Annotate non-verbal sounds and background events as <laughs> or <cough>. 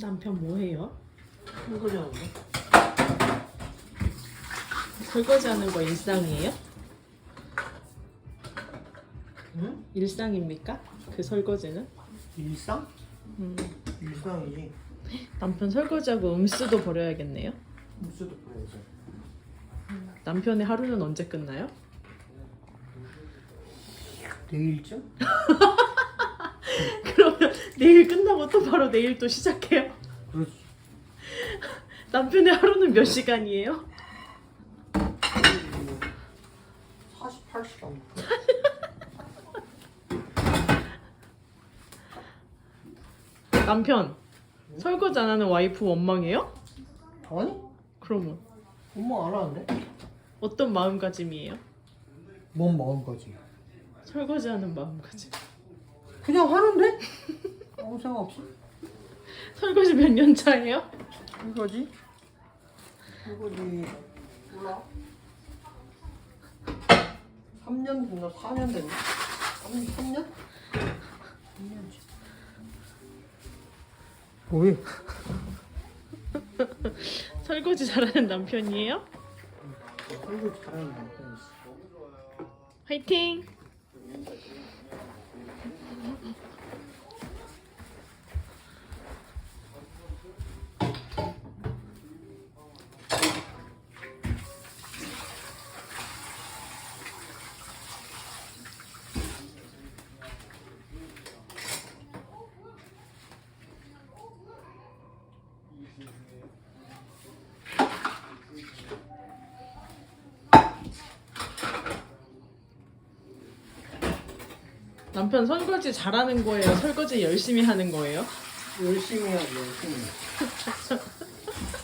남편 뭐 해요? 설거지 하는데? 설거지 하는 거 일상이에요? 응? 일상입니까? 그 설거지는? 일상? 음, 일상이지. 남편 설거지하고 음수도 버려야겠네요. 무스도 보여야지. 남편의 하루는 언제 끝나요? 내일쯤? <laughs> 그러면 내일 끝나고 또 바로 내일 또 시작해요? 그렇지. <laughs> 남편의 하루는 몇 시간이에요? 48시간. <laughs> 남편 설거지 안 하는 와이프 원망해요? 아니? 그러면 엄마 안 하는데? 어떤 마음가짐이에요? 뭔 마음까지? 설거지하는 마음가짐. 그냥 하는데? <laughs> 아무 생각 없어. 설거지 몇 년 차예요? 설거지? 설거지 몰라. 3년 됐나? 4년 됐나? 3, 3년? 3년치. 뭐해? <laughs> 설거지 잘하는 남편이에요? 설거지 잘하는 남편 있어. 화이팅! 남편 설거지 잘하는 거예요? 설거지 열심히 하는 거예요? 열심히 해야지 열심히 <laughs>